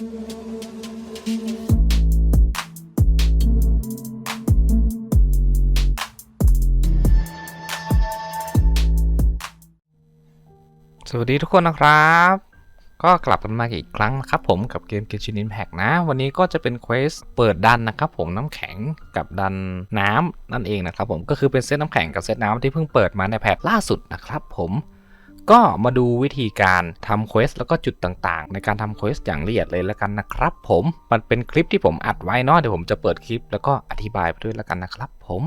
สวัสดีทุกคนนะครับ ก็กลับกันมาอีกครั้งนะครับผมกับเกม Genshin Impact นะ วันนี้ก็จะเป็นเควสเปิดดันนะครับผมน้ำแข็งกับดันน้ำนั่นเองนะครับผมก็คือเป็นเซตน้ำแข็งกับเซตน้ำที่เพิ่งเปิดมาในแพทล่าสุดนะครับผม ก็มาดูวิธีการทำเควสแล้วก็จุดต่างๆ ในการทำเควสอย่างละเอียดเลยแล้วกันนะครับผมมันเป็นคลิปที่ผมอัดไว้เนาะเดี๋ยวผมจะเปิดคลิปแล้วก็อธิบายไปด้วยแล้วกันนะครับผม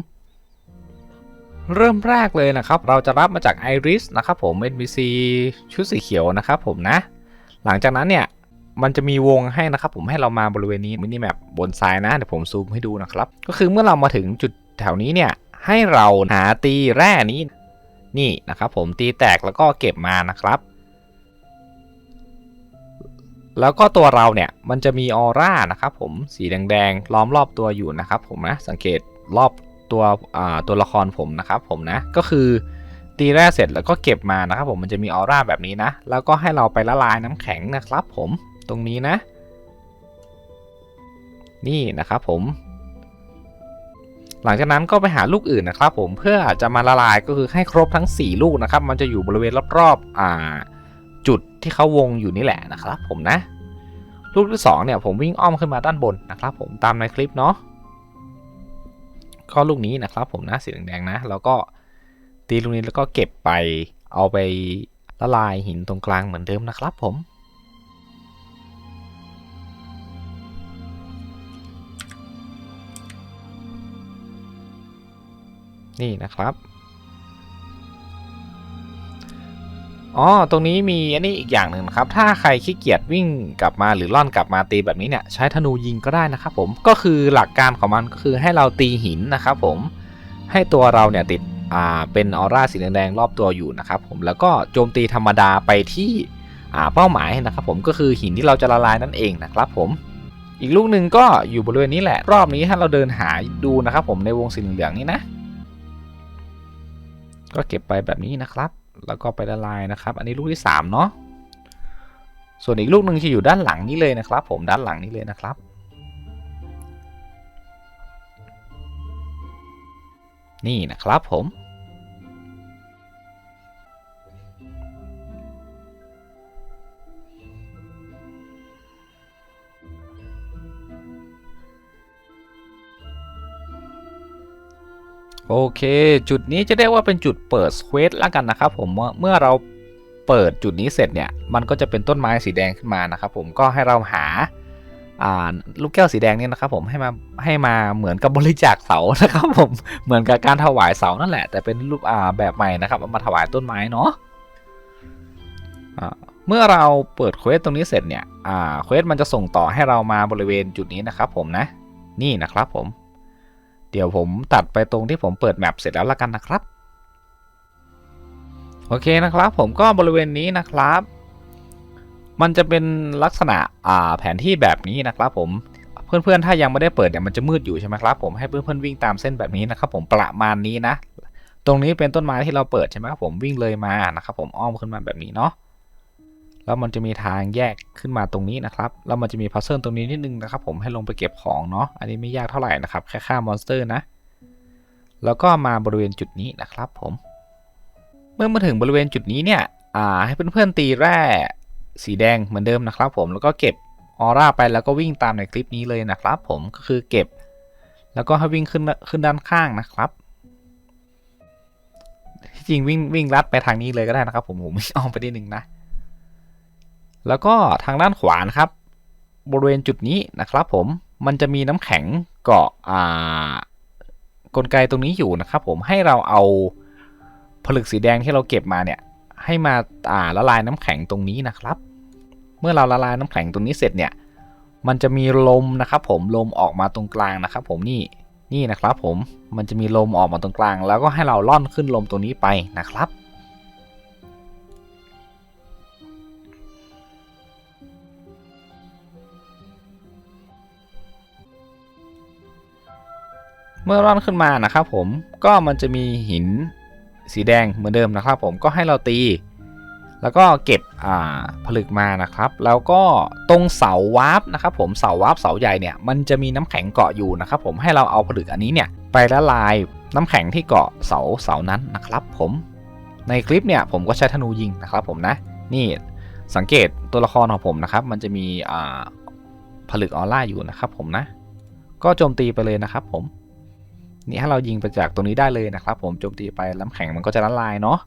เริ่มแรกเลยนะครับ เราจะรับมาจาก Iris นะครับผม NPC ชุดสีเขียวนะครับผมนะ หลังจากนั้นเนี่ย มันจะมีวงให้นะครับผมให้เรามาบริเวณนี้มินิแมปบนซ้ายนะ เดี๋ยวผมซูมให้ดูนะครับ ก็คือเมื่อเรามาถึงจุดแถวนี้เนี่ย ให้เราหาตีแร่นี้ นี่นะครับผมตีแตกแล้วก็เก็บมานะครับ แล้วก็ตัวเราเนี่ยมันจะมีออร่านะครับผมสีแดงๆล้อมรอบตัวอยู่นะครับผมนะสังเกตรอบตัวตัวละครผมนะครับผมนะก็คือตีแร่เสร็จแล้วก็เก็บมานะครับผมมันจะมีออร่าแบบนี้นะ แล้วก็ให้เราไปละลายน้ำแข็งนะครับผมตรงนี้นะ นี่นะครับผม หลังจากนั้นก็ไปหาลูกอื่นนะครับผมเพื่อจะมาละลายก็คือให้ครบทั้ง 4 ลูกนะครับ มันจะอยู่บริเวณรอบๆอ่าจุดที่เขาวงอยู่นี่แหละนะครับ ผมนะ ลูกที่สองเนี่ยผมวิ่งอ้อมขึ้นมาด้านบนนะครับ ผมตามในคลิปเนาะก็ลูกนี้นะครับ ผมนะสีแดงๆนะ แล้วก็ตีลูกนี้แล้วก็เก็บไปเอาไปละลายหินตรงกลางเหมือนเดิมนะครับผม นี่นะครับอ๋อ ตรงนี้มีอันนี้อีกอย่างหนึ่งนะครับ ถ้าใครขี้เกียจวิ่งกลับมาหรือล่อนกลับมาตีแบบนี้เนี่ยใช้ธนูยิงก็ได้นะครับผม ก็คือหลักการของมันก็คือให้เราตีหินนะครับผม ให้ตัวเราเนี่ยติดอ่าเป็นออร่าสีแดงๆรอบตัวอยู่นะครับผม แล้วก็โจมตีธรรมดาไปที่อ่าเป้าหมายนะครับผมก็คือหินที่เราจะละลายนั่นเองนะครับผม อีกลูกหนึ่งก็อยู่บริเวณนี้แหละ รอบนี้ให้เราเดินหาดูนะครับผมในวงสีเหลืองๆนี้นะ ก็เก็บไปแบบนี้นะครับ แล้วก็ไปละลายนะครับ อันนี้ลูกที่3เนาะส่วนอีกลูกหนึ่งจะอยู่ด้านหลังนี้เลยนะครับ ผมด้านหลังนี้เลยนะครับนี่นะครับผม โอเค จุดนี้จะเรียกว่าเป็นจุดเปิดเควสแล้วกันนะครับผมเมื่อเราเปิดจุดนี้เสร็จเนี่ย มันก็จะเป็นต้นไม้สีแดงขึ้นมานะครับผมก็ให้เราหาลูกแก้วสีแดงเนี่ยนะครับผมให้มาให้มาเหมือนกับบริจาคเสานะครับผมเหมือนกับการถวายเสานั่นแหละ แต่เป็นรูปอ่าแบบใหม่นะครับเอามาถวายต้นไม้เนาะเมื่อเราเปิดเควสตรงนี้เสร็จเนี่ยเควสมันจะส่งต่อให้เรามาบริเวณจุดนี้นะครับผมนะนี่นะครับผม เดี๋ยวผมตัดไปตรงที่ผมเปิดแมปเสร็จแล้วละกันนะครับ โอเคนะครับ ผมก็บริเวณนี้นะครับ มันจะเป็นลักษณะอ่าแผนที่แบบนี้นะครับ ผมเพื่อนๆ ถ้ายังไม่ได้เปิดเนี่ยมันจะมืดอยู่ใช่ไหมครับผมให้เพื่อนๆวิ่งตามเส้นแบบนี้นะครับ ผมประมาณนี้นะ ตรงนี้เป็นต้นไม้ที่เราเปิดใช่ไหมครับผมวิ่งเลยมานะครับผมอ้อมขึ้นมาแบบนี้เนาะ แล้วมันจะมีทางแยกขึ้นมาตรงนี้นะครับ แล้วมันจะมีพัซเซิลตรงนี้นิดนึงนะครับ ผมให้ลงไปเก็บของเนาะ อันนี้ไม่ยากเท่าไหร่นะครับ แค่ฆ่ามอนสเตอร์นะ แล้วก็มาบริเวณจุดนี้นะครับผม เมื่อมาถึงบริเวณจุดนี้เนี่ย อ่า ให้เพื่อนๆตีแร่สีแดงเหมือนเดิมนะครับ ผม แล้วก็เก็บออร่าไปแล้วก็วิ่งตามในคลิปนี้เลยนะครับ ผม ก็คือเก็บ แล้วก็ให้วิ่งขึ้นขึ้นด้านข้างนะครับที่จริงวิ่งวิ่งลัดไปทางนี้เลยก็ได้นะครับ ผมผมอ้อมไปนิดนึงนะ แล้วก็ทางด้านขวานะครับ บริเวณจุดนี้นะครับผมมันจะมีน้ำแข็งเกาะอ่ากลไกตรงนี้อยู่นะครับ ผมให้เราเอาผลึกสีแดงที่เราเก็บมาเนี่ยให้มาอ่าละลายน้ำแข็งตรงนี้นะครับ เมื่อเราละลายน้ำแข็งตรงนี้เสร็จเนี่ยมันจะมีลมนะครับ ผมลมออกมาตรงกลางนะครับ ผมนี่นี่นะครับ ผมมันจะมีลมออกมาตรงกลาง แล้วก็ให้เราล่อนขึ้นลมตรงนี้ไปนะครับ เมื่อร่อนขึ้นมานะครับผมก็มันจะมีหินสีแดงเหมือนเดิมนะครับ ผมก็ให้เราตี แล้วก็เก็บอ่าผลึกมานะครับ แล้วก็ตรงเสาวาร์ปนะครับผมเสาวาร์ปเสาใหญ่เนี่ยมันจะมีน้ำแข็งเกาะอยู่นะครับ ผมให้เราเอาผลึกอันนี้เนี่ยไปละลายน้ำแข็งที่เกาะเสาเสานั้นนะครับ ผมในคลิปเนี่ยผมก็ใช้ธนูยิงนะครับ ผมนะนี่สังเกตตัวละครของผมนะครับ มันจะมีอ่าผลึกออร่าอยู่นะครับ ผมนะ ก็โจมตีไปเลยนะครับ ผม นี่ถ้าเรายิงไปจากตรงนี้ได้เลยนะครับ ผมโจมตีไปน้ำแข็งมันก็จะละลายเนาะ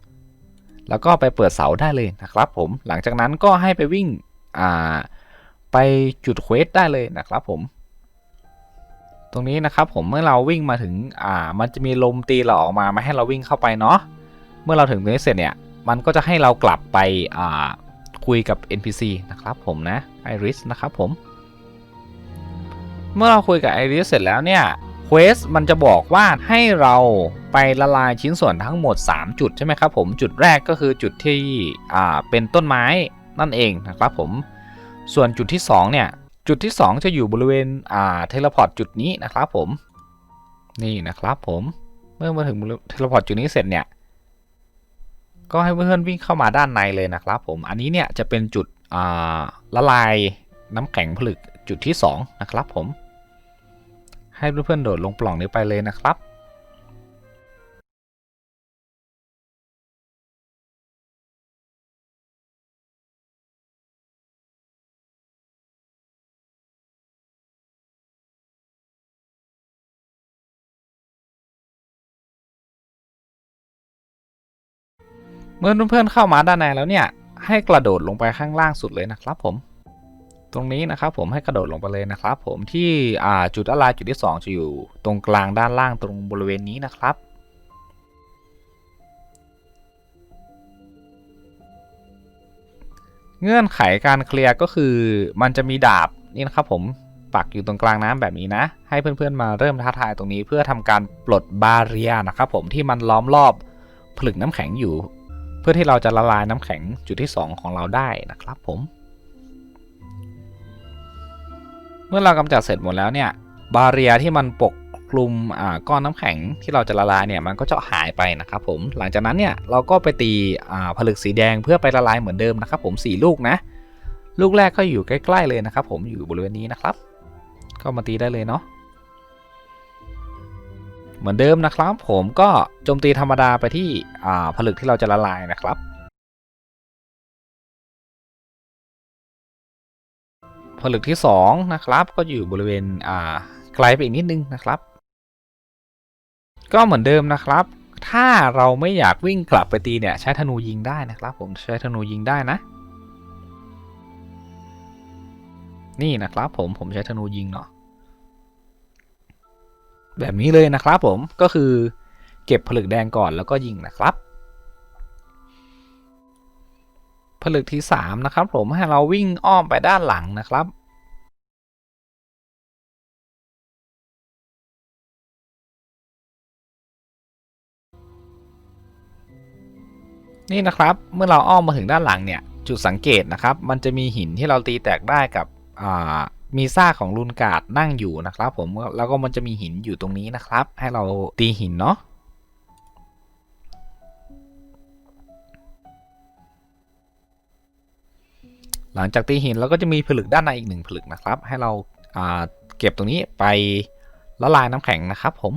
แล้วก็ไปเปิดเสาได้เลยนะครับ ผมหลังจากนั้นก็ให้ไปวิ่งอ่าไปจุดเควสได้เลยนะครับ ผม ตรงนี้นะครับผมเมื่อเราวิ่งมาถึงอ่ามันจะมีลมตีเราออกมาไม่ให้เราวิ่งเข้าไปเนาะเมื่อเราถึงตรงนี้เสร็จเนี่ยมันก็จะให้เรากลับไปอ่าคุยกับ NPC นะครับผมนะไอริสนะครับผม เมื่อเราคุยกับไอริสเสร็จแล้วเนี่ย เควสมันจะบอกว่าให้เราไปละลายชิ้นส่วนทั้งหมด 3 จุดใช่ไหมครับผมจุดแรกก็คือจุดที่อ่าเป็นต้นไม้นั่นเองนะครับผมส่วนจุดที่ 2 เนี่ย จุดที่ 2 จะอยู่บริเวณอ่าเทเลพอร์ตจุดนี้นะครับผมนี่นะครับผมเมื่อมาถึงเทเลพอร์ตจุดนี้เสร็จเนี่ยก็ให้เพื่อนๆวิ่งเข้ามาด้านในเลยนะครับผมอันนี้เนี่ยจะเป็นจุดละลายน้ำแข็งผลึกจุดที่ 2 นะครับผม ให้เพื่อนๆโดดลงปล่องนี้ไปเลยนะครับเมื่อเพื่อนๆเข้ามาด้านในแล้วเนี่ย ให้กระโดดลงไปข้างล่างสุดเลยนะครับผม ตรงนี้นะครับผมให้กระโดดลงไปเลยนะครับผมที่จุดอะไรจุดที่ 2 จะอยู่ตรงกลางด้านล่างตรงบริเวณนี้นะครับเงื่อนไขการเคลียร์ก็คือมันจะมีดาบนี่นะครับผมปักอยู่ตรงกลางน้ำแบบนี้นะ ให้เพื่อนๆมาเริ่มท้าทายตรงนี้เพื่อทำการปลดบาเรียนะครับผมที่มันล้อมรอบผลึกน้ำแข็งอยู่ เพื่อที่เราจะละลายน้ำแข็งจุดที่ 2 ของเราได้นะครับผม เมื่อเรากำจัดเสร็จหมดแล้วเนี่ยบาเรียที่มันปกคลุมอ่าก้อนน้ำแข็งที่เราจะละลายเนี่ยมันก็จะหายไปนะครับผมหลังจากนั้นเนี่ยเราก็ไปตีอ่าผลึกสีแดงเพื่อไปละลายเหมือนเดิมนะครับผม4ลูกนะ ลูกแรกก็อยู่ใกล้ๆเลยนะครับผมอยู่บริเวณนี้นะครับ ก็มาตีได้เลยเนาะเหมือนเดิมนะครับผมก็โจมตีธรรมดาไปที่อ่าผลึกที่เราจะละลายนะครับ ผลึกที่ 2 นะครับ ก็อยู่บริเวณอ่าไกลไปอีกนิดนึงนะครับ ก็เหมือนเดิมนะครับ ถ้าเราไม่อยากวิ่งกลับไปตีเนี่ยใช้ธนูยิงได้นะครับ ผมใช้ธนูยิงได้นะ นี่นะครับผมผมใช้ธนูยิงเนาะแบบนี้เลยนะครับผมก็คือเก็บผลึกแดงก่อนแล้วก็ยิงนะครับ ผลึกที่ 3 นะครับผมให้เราวิ่งอ้อมไปด้านหลังนะครับนี่นะครับเมื่อเราอ้อมมาถึงด้านหลังเนี่ยจุดสังเกตนะครับ มันจะมีหินที่เราตีแตกได้กับมีซากของลูนกาดนั่งอยู่นะครับ ผมแล้วก็มันจะมีหินอยู่ตรงนี้นะครับ ให้เราตีหินเนาะ หลังจากตีหินเราก็จะมีผลึกด้านในอีกหนึ่งผลึกนะครับ ให้เราาเก็บตรงนี้ไปละลายน้ำแข็งนะครับผม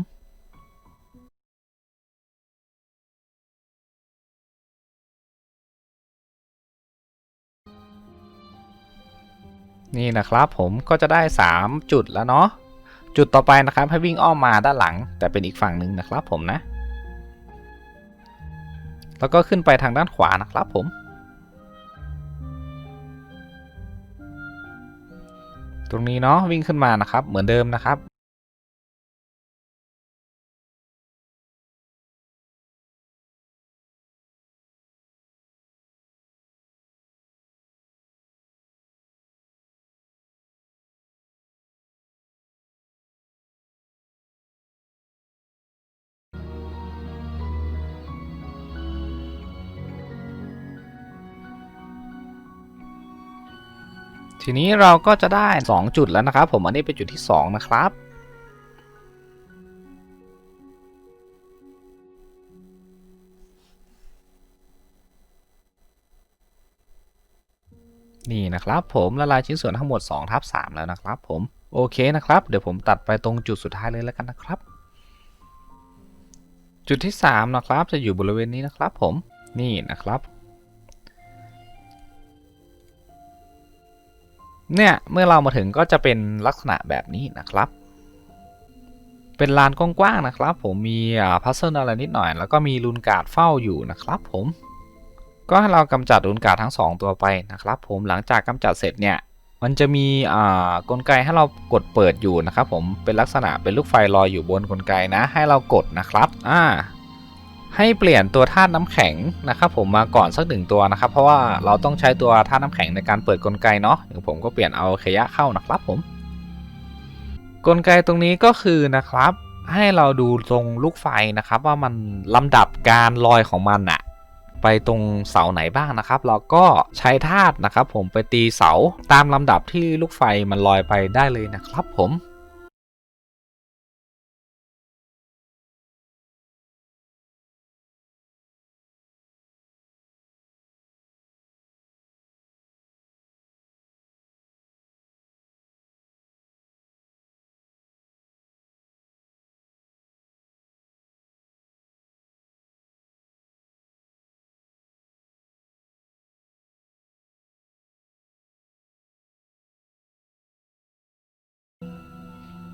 นี่นะครับผมก็จะได้ 3 จุดแล้วเนาะจุดต่อไปนะครับให้วิ่งอ้อมมาด้านหลัง แต่เป็นอีกฝั่งหนึ่งนะครับผมนะ แล้วก็ขึ้นไปทางด้านขวานะครับผม ตรงนี้เนาะวิ่งขึ้นมานะครับ เหมือนเดิมนะครับ ทีนี้เราก็จะได้ 2 จุดแล้วนะครับ ผมอันนี้เป็นจุดที่ 2 นะครับ นี่นะครับผมละลายชิ้นส่วนทั้งหมด2ทับ3แล้วนะครับ ผมโอเคนะครับ เดี๋ยวผมตัดไปตรงจุดสุดท้ายเลยแล้วกันนะครับ จุดที่ 3 นะครับ จะอยู่บริเวณนี้นะครับ ผมนี่นะครับ เนี่ยเมื่อเรามาถึงก็จะเป็นลักษณะแบบนี้นะครับ เป็นลานกว้างๆนะครับ ผมมีพัซเซิลอะไรนิดหน่อย แล้วก็มีลูนกาดเฝ้าอยู่นะครับผม ก็ให้เรากำจัดลูนกาดทั้ง 2 ตัวไปนะครับ ผมหลังจากกำจัดเสร็จเนี่ยมันจะมีกลไกให้เรากดเปิดอยู่นะครับ ผมเป็นลักษณะเป็นลูกไฟลอยอยู่บนกลไกนะ ให้เรากดนะครับอ่า ให้เปลี่ยนตัวธาตุน้ำแข็งนะครับผมมาก่อนสักหนึ่งตัวนะครับ เพราะว่าเราต้องใช้ตัวธาตุน้ำแข็งในการเปิดกลไกเนาะเดี๋ยวผมก็เปลี่ยนเอาขยะเข้านะครับผม กลไกตรงนี้ก็คือนะครับ ให้เราดูตรงลูกไฟนะครับ ว่ามันลำดับการลอยของมันอะไปตรงเสาไหนบ้างนะครับ เราก็ใช้ธาตุนะครับ ผมไปตีเสาตามลำดับที่ลูกไฟมันลอยไปได้เลยนะครับผม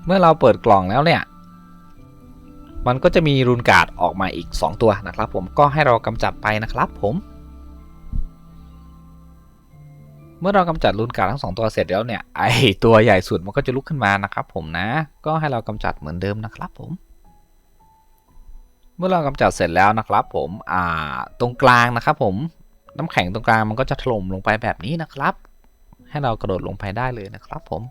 เมื่อเราเปิดกล่องแล้วเนี่ย มันก็จะมีรูนการ์ดออกมาอีก 2 ตัวนะครับ ผมก็ให้เรากำจัดไปนะครับผม เมื่อเรากำจัดรูนการ์ดทั้งสองตัวเสร็จแล้วเนี่ยไอตัวใหญ่สุดมันก็จะลุกขึ้นมานะครับผมนะ ก็ให้เรากำจัดเหมือนเดิมนะครับผมเมื่อเรากำจัดเสร็จแล้วนะครับ ผมอ่าตรงกลางนะครับ ผมน้ำแข็งตรงกลางมันก็จะถล่มลงไปแบบนี้นะครับ ให้เรากระโดดลงไปได้เลยนะครับ ผม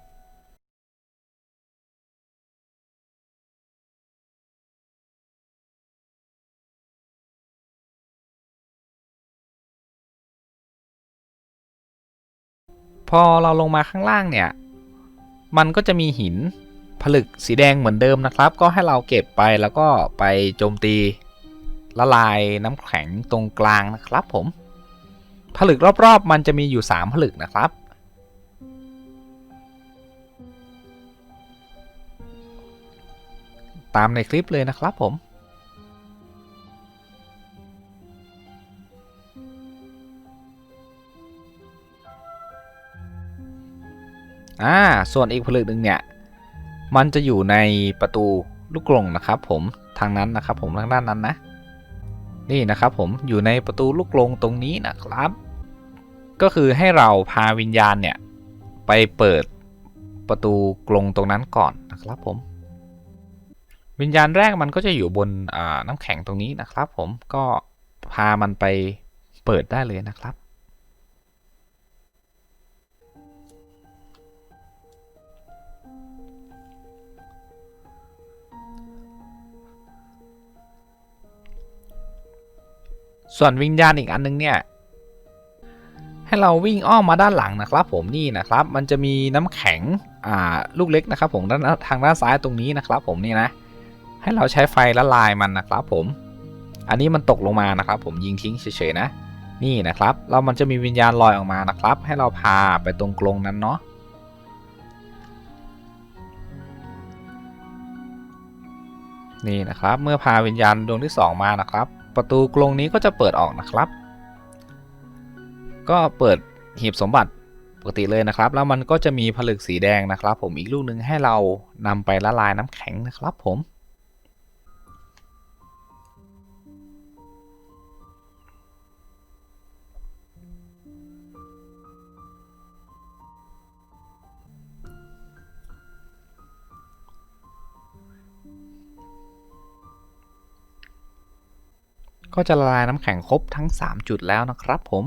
พอเราลงมาข้างล่างเนี่ย มันก็จะมีหินผลึกสีแดงเหมือนเดิมนะครับ ก็ให้เราเก็บไปแล้วก็ไปโจมตีละลายน้ำแข็งตรงกลางนะครับผม ผลึกรอบๆ มันจะมีอยู่ 3 ผลึกนะครับ ตามในคลิปเลยนะครับผม อ่าส่วนอีกผลึกหนึ่งเนี่ยมันจะอยู่ในประตูลูกกรงนะครับ ผมทางนั้นนะครับ ผมทางด้านนั้นนะ นี่นะครับ ผมอยู่ในประตูลูกกรงตรงนี้นะครับ ก็คือให้เราพาวิญญาณเนี่ยไปเปิดประตูกรงตรงนั้นก่อนนะครับผม วิญญาณแรกมันก็จะอยู่บนน้ำแข็งตรงนี้นะครับ ผมก็พามันไปเปิดได้เลยนะครับ ส่วนวิญญาณอีกอันนึงเนี่ย ให้เราวิ่งอ้อมมาด้านหลังนะครับผมนี่นะครับ มันจะมีน้ำแข็งอ่าลูกเล็กนะครับ ผมด้านทางด้านซ้ายตรงนี้นะครับ ผมนี่นะ ให้เราใช้ไฟละลายมันนะครับ ผม อันนี้มันตกลงมานะครับ ผมยิงทิ้งเฉยๆนะนี่นะครับเรามันจะมีวิญญาณลอยออกมานะครับ ให้เราพาไปตรงกรงนั้นเนาะนี่นะครับ เมื่อพาวิญญาณดวงที่ 2 มานะครับ ประตูกรงนี้ก็จะเปิดออกนะครับ ก็เปิดหีบสมบัติปกติเลยนะครับ แล้วมันก็จะมีผลึกสีแดงนะครับ ผมอีกลูกหนึ่งให้เรานำไปละลายน้ำแข็งนะครับผม ก็จะละลายน้ำแข็งครบทั้ง 3 จุดแล้วนะครับผม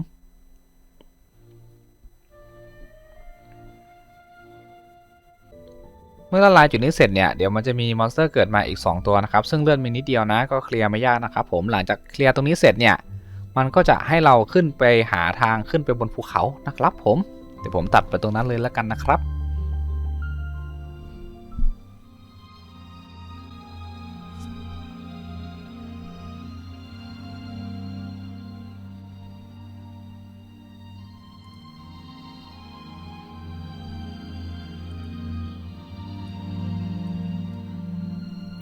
เมื่อละลายจุดนี้เสร็จเนี่ยเดี๋ยวมันจะมีมอนสเตอร์เกิดมาอีก 2 ตัวนะครับ ซึ่งเลื่อนมีนิดเดียวนะก็เคลียร์ไม่ยากนะครับผมหลังจากเคลียร์ตรงนี้เสร็จเนี่ยมันก็จะให้เราขึ้นไปหาทางขึ้นไปบนภูเขานะครับผมเดี๋ยวผมตัดไปตรงนั้นเลยแล้วกันนะครับ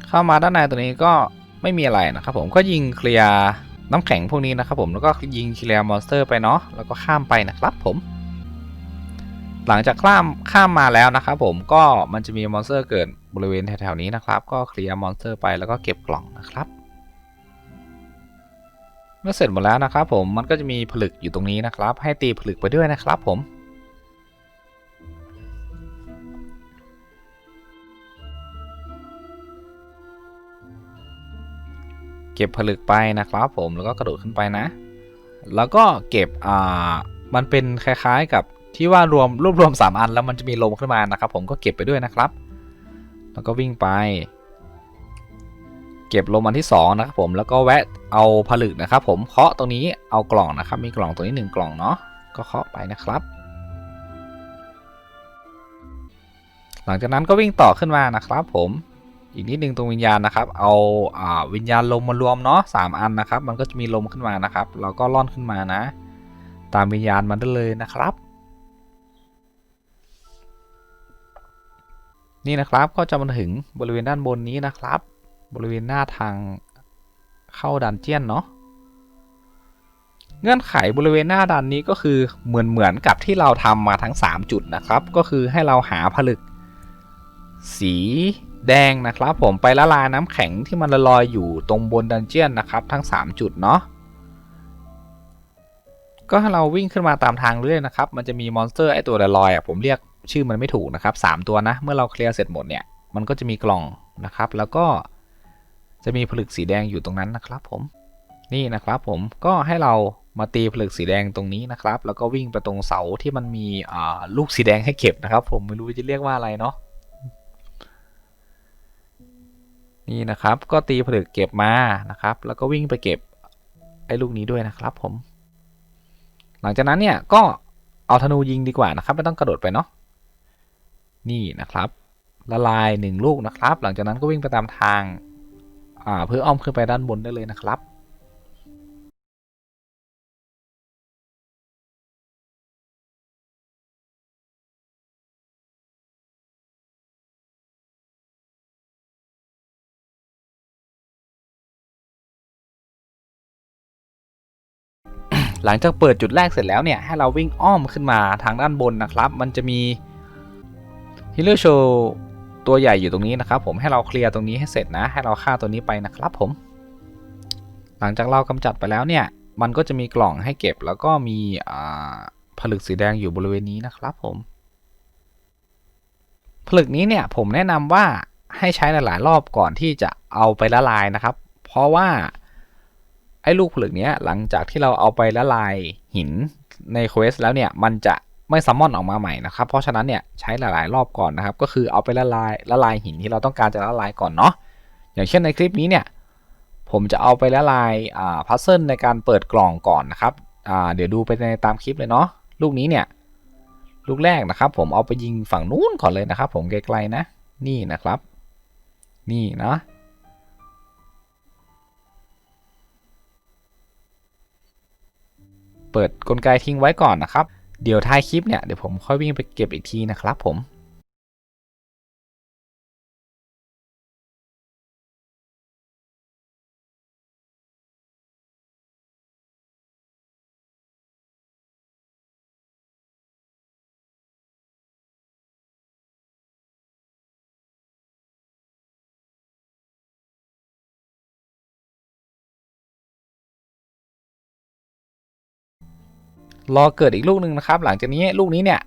เข้ามาด้านในตัวนี้ก็ไม่มีอะไรนะครับผมก็ยิงเคลียร์น้ำแข็งพวกนี้นะครับผมแล้วก็ยิงเคลียร์มอนสเตอร์ไปเนาะแล้วก็ข้ามไปนะครับผมหลังจากข้ามข้ามมาแล้วนะครับผมก็มันจะมีมอนสเตอร์เกิดบริเวณแถวๆนี้นะครับ ก็เคลียร์มอนสเตอร์ไปแล้วก็เก็บกล่องนะครับ เมื่อเสร็จหมดแล้วนะครับผมมันก็จะมีผลึกอยู่ตรงนี้นะครับ ให้ตีผลึกไปด้วยนะครับผม เก็บผลึกไปนะครับผมแล้วก็กระโดดขึ้นไปนะ แล้วก็เก็บอ่ามันเป็นคล้ายๆกับที่ว่ารวมรวบรวม 3 อันแล้วมันจะมีลมขึ้นมานะครับ ผมก็เก็บไปด้วยนะครับ แล้วก็วิ่งไป เก็บลมอันที่2นะครับผมแล้วก็แวะเอาผลึกนะครับ ผมเคาะตรงนี้เอากล่องนะครับ มีกล่องตัวนี้ 1 กล่องเนาะก็เคาะไปนะครับ หลังจากนั้นก็วิ่งต่อขึ้นมานะครับ ผม อีกนิดนึงตรงวิญญาณนะครับ เอาอ่าวิญญาณลมมารวมเนาะสามอันนะครับ มันก็จะมีลมขึ้นมานะครับ เราก็ล่อนขึ้นมานะ ตามวิญญาณมันได้เลยนะครับ นี่นะครับก็จะมาถึงบริเวณด้านบนนี้นะครับ บริเวณหน้าทางเข้าดันเจียนเนาะเงื่อนไขบริเวณหน้าดันนี้ก็คือเหมือนเหมือนกับที่เราทำมาทั้ง 3 จุดนะครับ ก็คือให้เราหาผลึก สี แดงนะครับผมไปละลายน้ำแข็งที่มันลอยอยู่ตรงบนดันเจียนนะครับ ทั้ง 3 จุดเนาะก็ให้เราวิ่งขึ้นมาตามทางเรื่อยนะครับ มันจะมีมอนสเตอร์ไอตัวลอยอะผมเรียกชื่อมันไม่ถูกนะครับ 3 ตัวนะ เมื่อเราเคลียร์เสร็จหมดเนี่ยมันก็จะมีกล่องนะครับ แล้วก็จะมีผลึกสีแดงอยู่ตรงนั้นนะครับ ผมนี่นะครับผมก็ให้เรามาตีผลึกสีแดงตรงนี้นะครับ แล้วก็วิ่งไปตรงเสาที่มันมีลูกสีแดงให้เก็บนะครับ ผมไม่รู้จะเรียกว่าอะไรเนาะ นี่นะครับก็ตีผลึกเก็บมานะครับ แล้วก็วิ่งไปเก็บไอ้ลูกนี้ด้วยนะครับผม หลังจากนั้นเนี่ยก็เอาธนูยิงดีกว่านะครับ ไม่ต้องกระโดดไปเนาะนี่นะครับ ละลายหนึ่งลูกนะครับ หลังจากนั้นก็วิ่งไปตามทาง อ่า เพื่ออ้อมขึ้นไปด้านบนได้เลยนะครับ หลังจากเปิดจุดแรกเสร็จแล้วเนี่ยให้เราวิ่งอ้อมขึ้นมาทางด้านบนนะครับ มันจะมีฮิลเลอร์โชตัวใหญ่อยู่ตรงนี้นะครับ ผมให้เราเคลียร์ตรงนี้ให้เสร็จนะ ให้เราฆ่าตัวนี้ไปนะครับผม หลังจากเรากำจัดไปแล้วเนี่ย มันก็จะมีกล่องให้เก็บ แล้วก็มีผลึกสีแดงอยู่บริเวณนี้นะครับผม ผลึกนี้เนี่ยผมแนะนำว่าให้ใช้หลาย ๆ รอบก่อนที่จะเอาไปละลายนะครับ เพราะว่า ไอ้ลูกผลึกเนี้ยหลังจากที่เราเอาไปละลายหินในเควสแล้วเนี่ยมันจะไม่ซัมมอนออกมาใหม่นะครับเพราะฉะนั้นเนี่ยใช้หลาย ๆ รอบก่อนนะครับก็คือเอาไปละลายละลายหินที่เราต้องการจะละลายก่อนเนาะอย่างเช่นในคลิปนี้เนี่ยผมจะเอาไปละลายอ่าพัซเซิลในการเปิดกล่องก่อนนะครับอ่าเดี๋ยวดูไปในตามคลิปเลยเนาะลูกนี้เนี่ยลูกแรกนะครับ ผมเอาไปยิงฝั่งนู้นก่อนเลยนะครับ ผมไกลๆนะ นี่นะครับ นี่เนาะ เปิดกลไกทิ้งไว้ก่อนนะครับ เดี๋ยวท้ายคลิปเนี่ยเดี๋ยวผมค่อยวิ่งไปเก็บอีกทีนะครับผม รอเกิดอีกลูกหนึ่งนะครับ หลังจากนี้ลูกนี้เนี่ย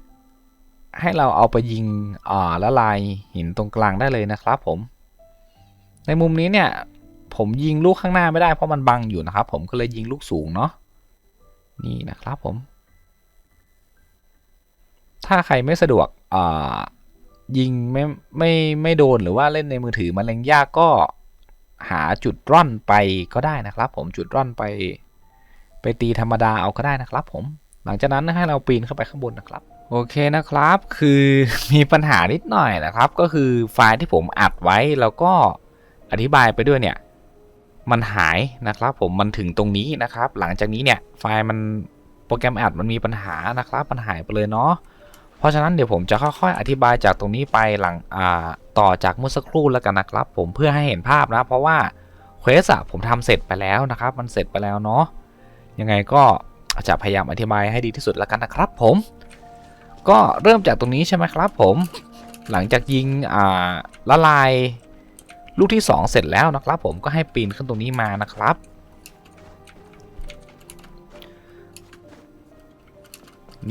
ให้เราเอาไปยิงอ่าละลายหินตรงกลางได้เลยนะครับ ผม ในมุมนี้เนี่ย ผมยิงลูกข้างหน้าไม่ได้เพราะมันบังอยู่นะครับ ผมก็เลยยิงลูกสูงเนาะนี่นะครับผม ถ้าใครไม่สะดวกอ่ายิงไม่ไม่ไม่โดนหรือว่าเล่นในมือถือมันเล็งยากก็หาจุดร่อนไปก็ได้นะครับ ผมจุดร่อนไป ไปตีธรรมดาเอาก็ได้นะครับผม ลังจากนั้นให้เราปีนเข้าไปข้างบนนะครับ โอเคนะครับ คือมีปัญหานิดหน่อยนะครับ ก็คือไฟล์ที่ผมอัดไว้แล้วก็อธิบายไปด้วยเนี่ย มันหายนะครับ ผมมันถึงตรงนี้นะครับ หลังจากนี้เนี่ยไฟล์มันโปรแกรมอัดมันมีปัญหานะครับมันหายไปเลยเนาะเพราะฉะนั้นเดี๋ยวผมจะค่อยๆ อธิบายจากตรงนี้ไปหลังอ่าต่อจากเมื่อสักครู่แล้วกันนะครับ ผมเพื่อให้เห็นภาพนะ เพราะว่าเควสอะผมทำเสร็จไปแล้วนะครับ มันเสร็จไปแล้วเนาะยังไงก็ จะพยายามอธิบายให้ดีที่สุดแล้วกันนะครับผม ก็เริ่มจากตรงนี้ใช่ไหมครับผม หลังจากยิงอ่าละลายลูกที่ 2 เสร็จแล้วนะครับ ผมก็ให้ปีนขึ้นตรงนี้มานะครับ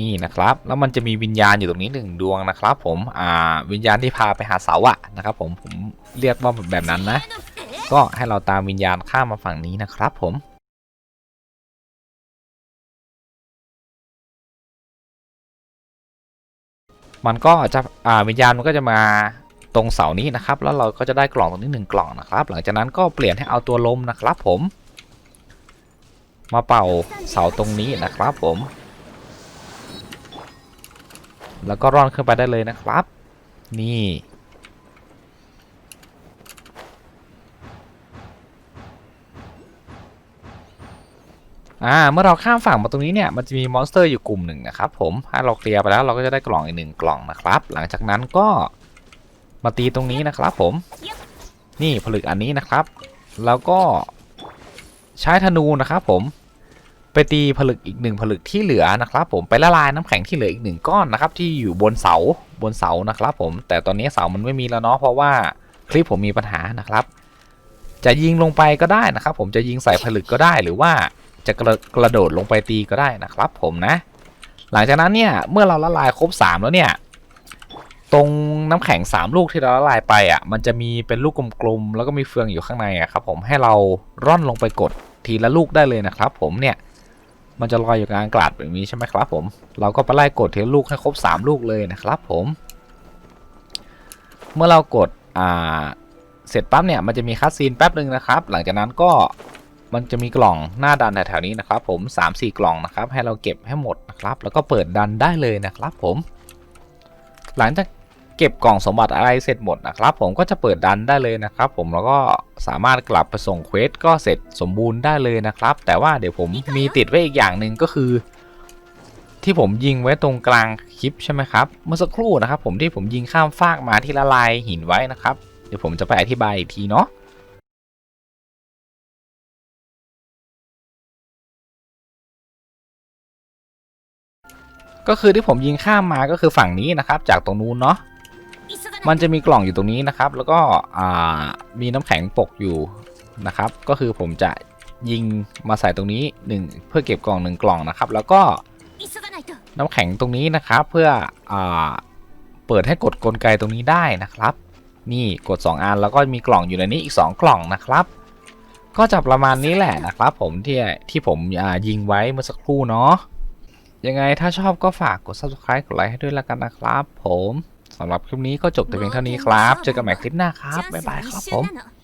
นี่นะครับแล้วมันจะมีวิญญาณอยู่ตรงนี้หนึ่งดวงนะครับ ผมอ่าวิญญาณที่พาไปหาเสาอะนะครับ ผมผมเรียกว่าแบบนั้นนะ ก็ให้เราตามวิญญาณข้ามมาฝั่งนี้นะครับ ผม มันก็จะอ่าวิญญาณมันก็จะมาตรงเสานี้นะครับ แล้วเราก็จะได้กล่องตรงนี้หนึ่งกล่องนะครับ หลังจากนั้นก็เปลี่ยนให้เอาตัวลมนะครับ ผม มาเป่าเสาตรงนี้นะครับ ผม แล้วก็ร่อนขึ้นไปได้เลยนะครับ นี่ อ่าเมื่อเราข้ามฝั่งมาตรงนี้เนี่ยมันจะมีมอนสเตอร์อยู่กลุ่มหนึ่งนะครับผมถ้าเราเคลียร์ไปแล้วเราก็จะได้กล่องอีกหนึ่งกล่องนะครับ หลังจากนั้นก็มาตีตรงนี้นะครับผม นี่ผลึกอันนี้นะครับ แล้วก็ใช้ธนูนะครับผมไปตีผลึกอีกหนึ่งผลึกที่เหลือนะครับ ผมไปละลายน้ำแข็งที่เหลืออีกหนึ่งก้อนนะครับ ที่อยู่บนเสาบนเสานะครับ ผมแต่ตอนนี้เสามันไม่มีแล้วเนาะเพราะว่าคลิปผมมีปัญหานะครับ จะยิงลงไปก็ได้นะครับ ผมจะยิงใส่ผลึกก็ได้หรือว่า จะกระกระโดดลงไปตีก็ได้นะครับผมนะ หลังจากนั้นเนี่ยเมื่อเราละลายครบ 3 แล้วเนี่ยตรงน้ำแข็ง 3 ลูกที่เราละลายไปอะมันจะมีเป็นลูกกลมๆแล้วก็มีเฟืองอยู่ข้างในอะครับผมให้เราร่อนลงไปกดทีละลูกได้เลยนะครับ ผมเนี่ยมันจะลอยอยู่กลางอากาศแบบนี้ใช่ไหมครับ ผมเราก็ไปไล่กดทีละลูกให้ครบ 3 ลูกเลยนะครับ ผม เมื่อเรากดอ่าเสร็จปั๊บเนี่ยมันจะมีคัสซีนแป๊บหนึ่งนะครับ หลังจากนั้นก็ มันจะมีกล่องหน้าดันแถวๆนี้นะครับ ผม 3-4 กล่องนะครับ ให้เราเก็บให้หมดนะครับ แล้วก็เปิดดันได้เลยนะครับ ผม หลังจากเก็บกล่องสมบัติอะไรเสร็จหมดนะครับ ผมก็จะเปิดดันได้เลยนะครับ ผมแล้วก็สามารถกลับไปส่งเควสก็เสร็จสมบูรณ์ได้เลยนะครับ แต่ว่าเดี๋ยวผมมีติดไว้อีกอย่างหนึ่งก็คือ ที่ผมยิงไว้ตรงกลางคลิปใช่ไหมครับเมื่อสักครู่นะครับ ผมที่ผมยิงข้ามฟากมาที่ละลายหินไว้นะครับ เดี๋ยวผมจะไปอธิบายอีกทีเนาะ ก็คือที่ผมยิงข้ามมาก็คือฝั่งนี้นะครับ จากตรงนู้นเนาะมันจะมีกล่องอยู่ตรงนี้นะครับ แล้วก็มีน้ำแข็งปกอยู่นะครับ ก็คือผมจะยิงมาใส่ตรงนี้หนึ่งเพื่อเก็บกล่องหนึ่งกล่องนะครับ แล้วก็น้ำแข็งตรงนี้นะครับ เพื่ออเปิดให้กดกลไกตรงนี้ได้นะครับ นี่กด 2 อันแล้วก็มีกล่องอยู่ในนี้อีก 2 กล่องนะครับ ก็จะประมาณนี้แหละนะครับ ผมที่ที่ผมยิงไว้เมื่อสักครู่เนาะ ยังไงถ้าชอบก็ฝากกด subscribe กดไลค์ให้ด้วยละกันนะครับผมสำหรับคลิปนี้ก็จบแต่เพียงเท่านี้ครับ เจอกันใหม่คลิปหน้าครับ บ๊ายบายครับผมผม